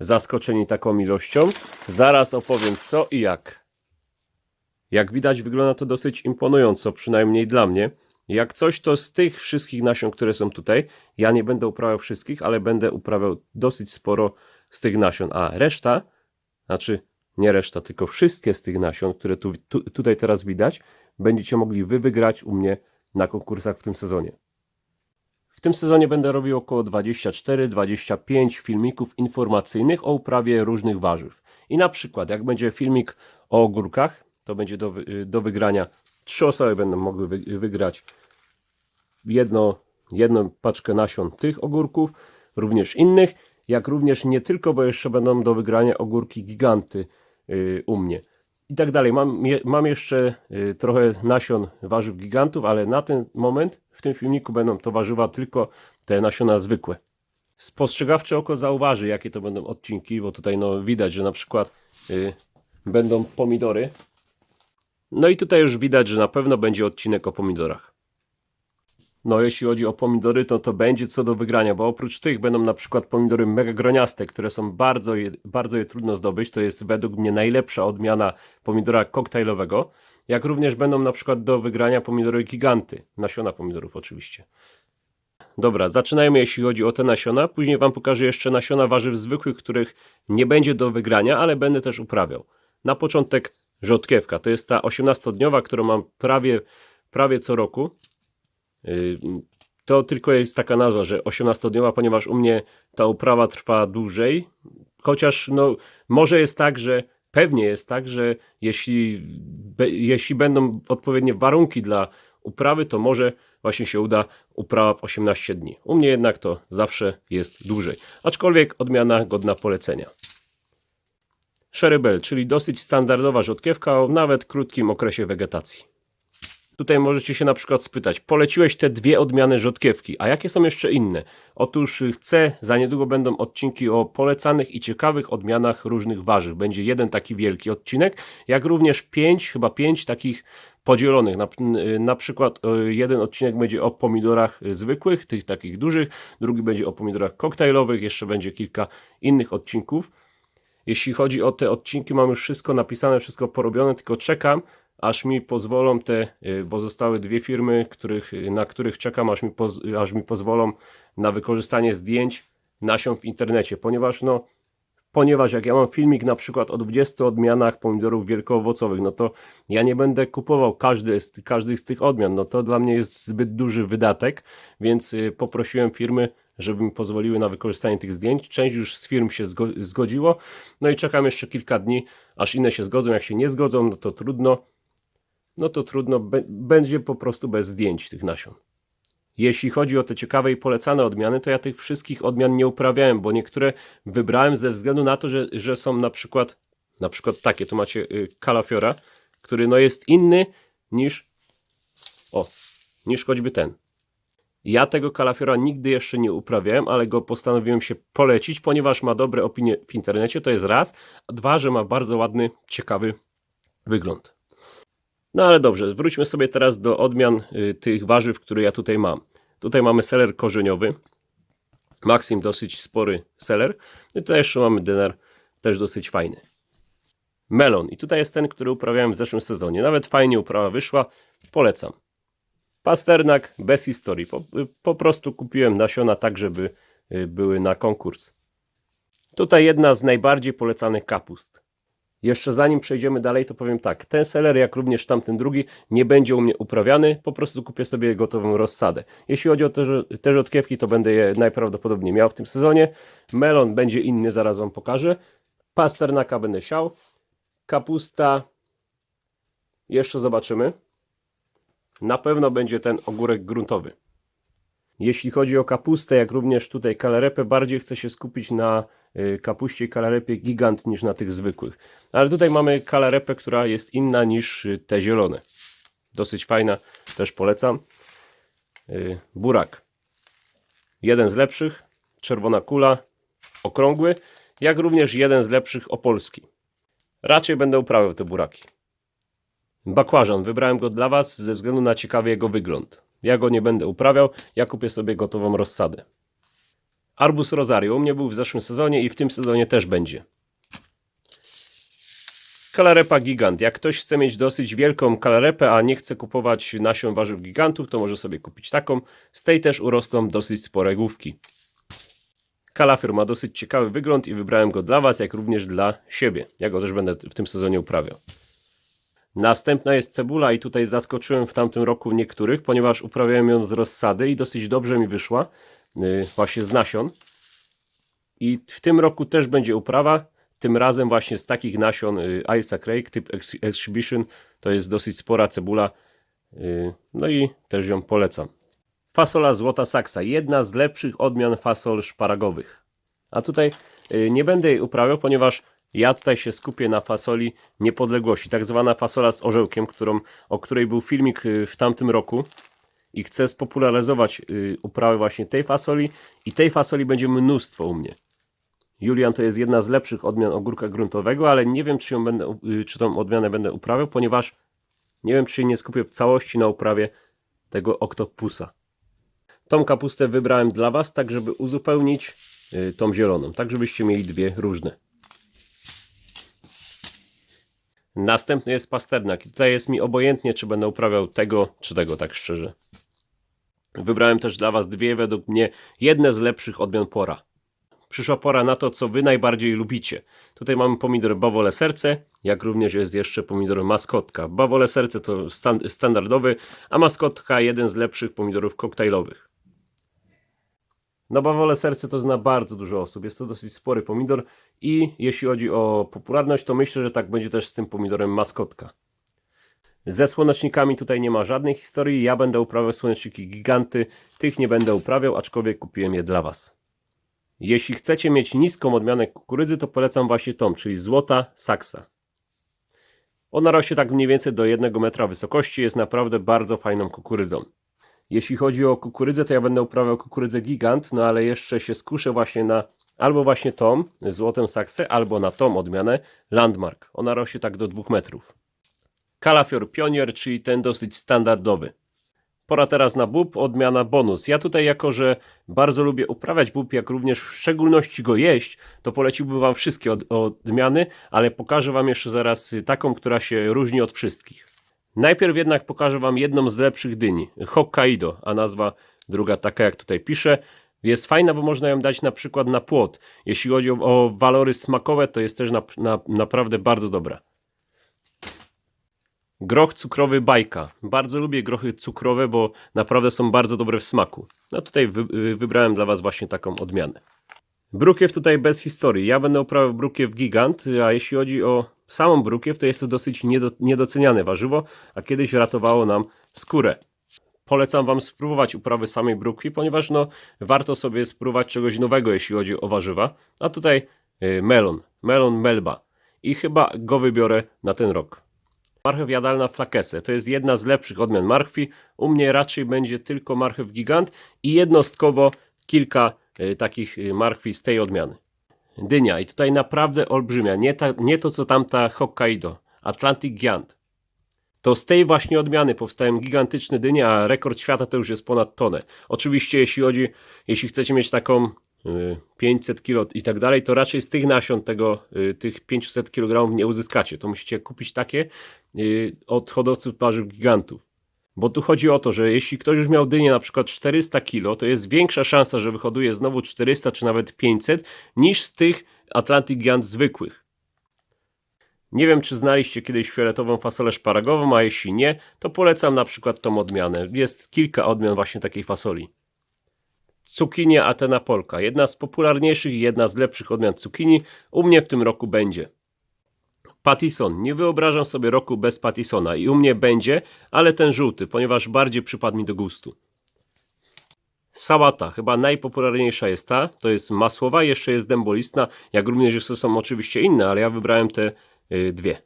zaskoczeni taką ilością. Zaraz opowiem co i jak. Jak widać, wygląda to dosyć imponująco, przynajmniej dla mnie. Jak coś, to z tych wszystkich nasion, które są tutaj, ja nie będę uprawiał wszystkich, ale będę uprawiał dosyć sporo z tych nasion. A reszta, znaczy nie reszta, tylko wszystkie z tych nasion, które tu, tu, tutaj teraz widać, będziecie mogli wy wygrać u mnie na konkursach w tym sezonie. Tym sezonie będę robił około 24-25 filmików informacyjnych o uprawie różnych warzyw. I na przykład, jak będzie filmik o ogórkach, to będzie do, do wygrania. Trzy osoby będą mogły wy, wygrać jedno, jedną paczkę nasion tych ogórków, również innych, jak również nie tylko, bo jeszcze będą do wygrania ogórki giganty yy, u mnie. I tak dalej. Mam, je, mam jeszcze y, trochę nasion warzyw gigantów, ale na ten moment w tym filmiku będą to warzywa tylko te nasiona zwykłe. Spostrzegawcze oko zauważy, jakie to będą odcinki, bo tutaj no, widać, że na przykład y, będą pomidory. No i tutaj już widać, że na pewno będzie odcinek o pomidorach. No, jeśli chodzi o pomidory, to to będzie co do wygrania, bo oprócz tych będą na przykład pomidory mega groniaste, które są bardzo je, bardzo je trudno zdobyć. To jest według mnie najlepsza odmiana pomidora koktajlowego. Jak również będą na przykład do wygrania pomidory giganty, nasiona pomidorów oczywiście. Dobra, zaczynajmy jeśli chodzi o te nasiona. Później Wam pokażę jeszcze nasiona warzyw zwykłych, których nie będzie do wygrania, ale będę też uprawiał. Na początek rzodkiewka. To jest ta 18-dniowa, którą mam prawie, prawie co roku. To tylko jest taka nazwa, że 18-dniowa, ponieważ u mnie ta uprawa trwa dłużej. Chociaż no, może jest tak, że pewnie jest tak, że jeśli, be, jeśli będą odpowiednie warunki dla uprawy, to może właśnie się uda uprawa w 18 dni. U mnie jednak to zawsze jest dłużej. Aczkolwiek odmiana godna polecenia. Sherry Bell, czyli dosyć standardowa rzodkiewka o nawet krótkim okresie wegetacji. Tutaj możecie się na przykład spytać, poleciłeś te dwie odmiany rzodkiewki, a jakie są jeszcze inne? Otóż y, chcę, za niedługo będą odcinki o polecanych i ciekawych odmianach różnych warzyw. Będzie jeden taki wielki odcinek, jak również pięć, chyba pięć takich podzielonych. Na, y, na przykład y, jeden odcinek będzie o pomidorach zwykłych, tych takich dużych, drugi będzie o pomidorach koktajlowych, jeszcze będzie kilka innych odcinków. Jeśli chodzi o te odcinki, mam już wszystko napisane, wszystko porobione, tylko czekam, aż mi pozwolą te y, pozostałe dwie firmy, których, na których czekam, aż mi, poz, aż mi pozwolą na wykorzystanie zdjęć nasion w internecie, ponieważ no, ponieważ jak ja mam filmik na przykład o 20 odmianach pomidorów wielkoowocowych, no to ja nie będę kupował każdy z, każdej z tych odmian, no to dla mnie jest zbyt duży wydatek, więc y, poprosiłem firmy, żeby mi pozwoliły na wykorzystanie tych zdjęć. Część już z firm się zgo- zgodziło, no i czekam jeszcze kilka dni, aż inne się zgodzą. Jak się nie zgodzą, no to trudno, no to trudno, będzie po prostu bez zdjęć tych nasion. Jeśli chodzi o te ciekawe i polecane odmiany, to ja tych wszystkich odmian nie uprawiałem, bo niektóre wybrałem ze względu na to, że, że są na przykład, na przykład takie, tu macie y, kalafiora, który no jest inny niż, o, niż choćby ten. Ja tego kalafiora nigdy jeszcze nie uprawiałem, ale go postanowiłem się polecić, ponieważ ma dobre opinie w internecie, to jest raz, a dwa, że ma bardzo ładny, ciekawy wygląd. No ale dobrze, wróćmy sobie teraz do odmian y, tych warzyw, które ja tutaj mam. Tutaj mamy seler korzeniowy, Maxim dosyć spory seler. I tutaj jeszcze mamy dener, też dosyć fajny. Melon. I tutaj jest ten, który uprawiałem w zeszłym sezonie. Nawet fajnie uprawa wyszła. Polecam. Pasternak bez historii. Po, po prostu kupiłem nasiona tak, żeby y, były na konkurs. Tutaj jedna z najbardziej polecanych kapust. Jeszcze zanim przejdziemy dalej, to powiem tak. Ten seler, jak również tamten drugi, nie będzie u mnie uprawiany. Po prostu kupię sobie gotową rozsadę. Jeśli chodzi o te, te rzodkiewki, to będę je najprawdopodobniej miał w tym sezonie. Melon będzie inny, zaraz Wam pokażę. Pasternaka będę siał. Kapusta. Jeszcze zobaczymy. Na pewno będzie ten ogórek gruntowy. Jeśli chodzi o kapustę, jak również tutaj kalarepę, bardziej chcę się skupić na y, kapuście i kalarepie gigant niż na tych zwykłych. Ale tutaj mamy kalarepę, która jest inna niż y, te zielone. Dosyć fajna, też polecam. Y, Burak. Jeden z lepszych, czerwona kula, okrągły, jak również jeden z lepszych opolski. Raczej będę uprawiał te buraki. Bakłażan. Wybrałem go dla Was ze względu na ciekawy jego wygląd. Ja go nie będę uprawiał, ja kupię sobie gotową rozsadę. Arbus Rosario u mnie był w zeszłym sezonie i w tym sezonie też będzie. Kalarepa gigant. Jak ktoś chce mieć dosyć wielką kalarepę, a nie chce kupować nasion warzyw gigantów, to może sobie kupić taką. Z tej też urosną dosyć spore główki. Kalafior ma dosyć ciekawy wygląd i wybrałem go dla Was, jak również dla siebie. Ja go też będę w tym sezonie uprawiał. Następna jest cebula i tutaj zaskoczyłem w tamtym roku niektórych, ponieważ uprawiałem ją z rozsady i dosyć dobrze mi wyszła, yy, właśnie z nasion. I w tym roku też będzie uprawa, tym razem właśnie z takich nasion yy, Isaac Rake, typ Ex- Exhibition, to jest dosyć spora cebula, yy, no i też ją polecam. Fasola Złota Saksa, jedna z lepszych odmian fasol szparagowych. A tutaj y, nie będę jej uprawiał, ponieważ ja tutaj się skupię na fasoli niepodległości, tak zwana fasola z orzełkiem, którą, o której był filmik y, w tamtym roku i chcę spopularyzować y, uprawę właśnie tej fasoli i tej fasoli będzie mnóstwo u mnie. Julian to jest jedna z lepszych odmian ogórka gruntowego, ale nie wiem czy, ją będę, y, czy tą odmianę będę uprawiał, ponieważ nie wiem czy się nie skupię w całości na uprawie tego oktopusa. Tą kapustę wybrałem dla Was, tak żeby uzupełnić tą zieloną, tak żebyście mieli dwie różne. Następny jest pasternak tutaj jest mi obojętnie, czy będę uprawiał tego, czy tego, tak szczerze. Wybrałem też dla Was dwie, według mnie, jedne z lepszych odmian pora. Przyszła pora na to, co Wy najbardziej lubicie. Tutaj mamy pomidor bawole serce, jak również jest jeszcze pomidor maskotka. Bawole serce to stan standardowy, a maskotka jeden z lepszych pomidorów koktajlowych. No bawole serce to zna bardzo dużo osób, jest to dosyć spory pomidor i jeśli chodzi o popularność, to myślę, że tak będzie też z tym pomidorem maskotka. Ze słonecznikami tutaj nie ma żadnej historii, ja będę uprawiał słoneczniki giganty, tych nie będę uprawiał, aczkolwiek kupiłem je dla Was. Jeśli chcecie mieć niską odmianę kukurydzy, to polecam właśnie tą, czyli złota saksa. Ona rośnie tak mniej więcej do 1 metra wysokości, jest naprawdę bardzo fajną kukurydzą. Jeśli chodzi o kukurydzę, to ja będę uprawiał kukurydzę gigant, no ale jeszcze się skuszę właśnie na albo właśnie tą złotą saksę, albo na tą odmianę landmark. Ona rośnie tak do 2 metrów. Kalafior Pionier, czyli ten dosyć standardowy. Pora teraz na bób, odmiana bonus. Ja tutaj jako, że bardzo lubię uprawiać bób, jak również w szczególności go jeść, to poleciłbym Wam wszystkie od, odmiany, ale pokażę Wam jeszcze zaraz taką, która się różni od wszystkich. Najpierw jednak pokażę Wam jedną z lepszych dyni, Hokkaido, a nazwa druga taka jak tutaj piszę. Jest fajna, bo można ją dać na przykład na płot. Jeśli chodzi o, o walory smakowe, to jest też na, na, naprawdę bardzo dobra. Groch cukrowy bajka. Bardzo lubię grochy cukrowe, bo naprawdę są bardzo dobre w smaku. No tutaj wy, y, wybrałem dla Was właśnie taką odmianę. Brukiew tutaj bez historii. Ja będę uprawiał brukiew gigant, a jeśli chodzi o samą brukiew, to jest to dosyć niedo, niedoceniane warzywo, a kiedyś ratowało nam skórę. Polecam Wam spróbować uprawy samej brukwi, ponieważ no, warto sobie spróbować czegoś nowego, jeśli chodzi o warzywa. A tutaj y, melon, melon melba. I chyba go wybiorę na ten rok. Marchew jadalna flakese to jest jedna z lepszych odmian marchwi. U mnie raczej będzie tylko marchew gigant i jednostkowo kilka y, takich y, marchwi z tej odmiany. Dynia i tutaj naprawdę olbrzymia, nie, ta, nie to co tamta Hokkaido, Atlantic Giant. To z tej właśnie odmiany powstają gigantyczne dynie, a rekord świata to już jest ponad tonę. Oczywiście jeśli chodzi, jeśli chcecie mieć taką y, 500 kg i tak dalej, to raczej z tych nasion tego, y, tych 500 kg nie uzyskacie. To musicie kupić takie y, od hodowców warzyw gigantów. Bo tu chodzi o to, że jeśli ktoś już miał dynię na przykład 400 kg, to jest większa szansa, że wyhoduje znowu 400 czy nawet 500 niż z tych Atlantic Giant zwykłych. Nie wiem, czy znaliście kiedyś fioletową fasolę szparagową, a jeśli nie, to polecam na przykład tą odmianę. Jest kilka odmian właśnie takiej fasoli. Cukinia Atena Polka. Jedna z popularniejszych i jedna z lepszych odmian cukinii. U mnie w tym roku będzie. Pattison. Nie wyobrażam sobie roku bez Pattisona i u mnie będzie, ale ten żółty, ponieważ bardziej przypadł mi do gustu. Sałata, chyba najpopularniejsza jest ta, to jest masłowa, jeszcze jest dębolistna, jak również jeszcze są oczywiście inne, ale ja wybrałem te dwie.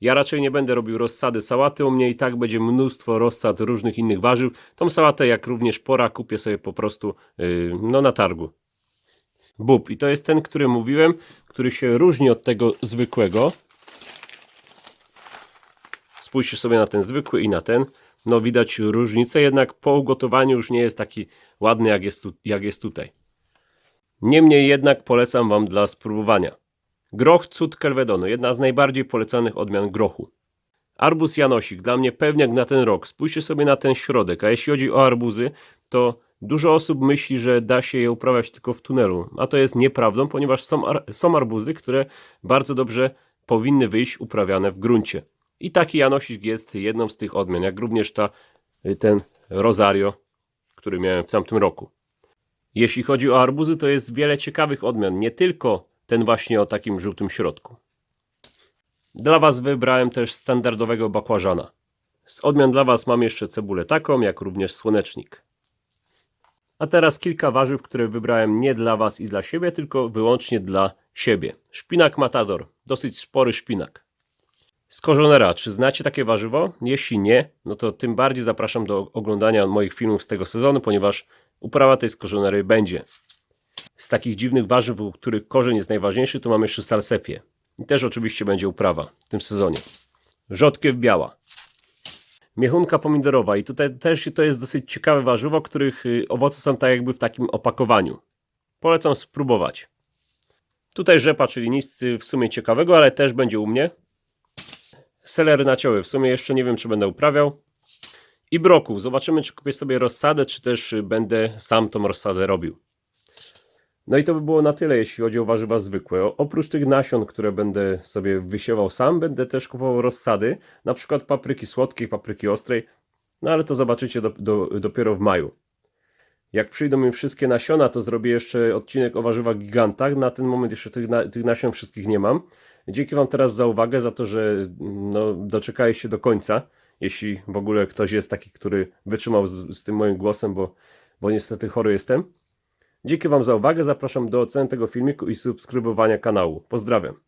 Ja raczej nie będę robił rozsady sałaty, u mnie i tak będzie mnóstwo rozsad różnych innych warzyw. Tą sałatę, jak również pora, kupię sobie po prostu y, no, na targu. Bób. I to jest ten, który mówiłem, który się różni od tego zwykłego. Spójrzcie sobie na ten zwykły i na ten. No widać różnicę, jednak po ugotowaniu już nie jest taki ładny jak jest, tu, jak jest tutaj. Niemniej jednak polecam Wam dla spróbowania. Groch cud Kelvedonu, jedna z najbardziej polecanych odmian grochu. Arbuz Janosik, dla mnie pewniak na ten rok. Spójrzcie sobie na ten środek, a jeśli chodzi o arbuzy, to dużo osób myśli, że da się je uprawiać tylko w tunelu, a to jest nieprawdą, ponieważ są, ar- są arbuzy, które bardzo dobrze powinny wyjść uprawiane w gruncie. I taki Janosik jest jedną z tych odmian, jak również ta, ten Rosario, który miałem w tamtym roku. Jeśli chodzi o arbuzy, to jest wiele ciekawych odmian, nie tylko ten właśnie o takim żółtym środku. Dla Was wybrałem też standardowego bakłażana. Z odmian dla Was mam jeszcze cebulę taką, jak również słonecznik. A teraz kilka warzyw, które wybrałem nie dla Was i dla siebie, tylko wyłącznie dla siebie. Szpinak matador, dosyć spory szpinak. Z czy znacie takie warzywo? Jeśli nie, no to tym bardziej zapraszam do oglądania moich filmów z tego sezonu, ponieważ uprawa tej skorzonery będzie. Z takich dziwnych warzyw, u których korzeń jest najważniejszy, to mamy jeszcze salsefię. I też oczywiście będzie uprawa w tym sezonie. Rzodkiew biała. Miechunka pomidorowa i tutaj też to jest dosyć ciekawe warzywo, których y, owoce są tak jakby w takim opakowaniu. Polecam spróbować. Tutaj rzepa, czyli nic w sumie ciekawego, ale też będzie u mnie. Selery nacioły, w sumie jeszcze nie wiem czy będę uprawiał. I brokuł, zobaczymy czy kupię sobie rozsadę, czy też y, będę sam tą rozsadę robił. No i to by było na tyle, jeśli chodzi o warzywa zwykłe. Oprócz tych nasion, które będę sobie wysiewał sam, będę też kupował rozsady, na przykład papryki słodkiej, papryki ostrej, no ale to zobaczycie do, do, dopiero w maju. Jak przyjdą mi wszystkie nasiona, to zrobię jeszcze odcinek o warzywach gigantach. Na ten moment jeszcze tych, na, tych nasion wszystkich nie mam. Dzięki Wam teraz za uwagę, za to, że no, doczekaliście do końca. Jeśli w ogóle ktoś jest taki, który wytrzymał z, z tym moim głosem, bo, bo niestety chory jestem. Dzięki Wam za uwagę, zapraszam do oceny tego filmiku i subskrybowania kanału. Pozdrawiam.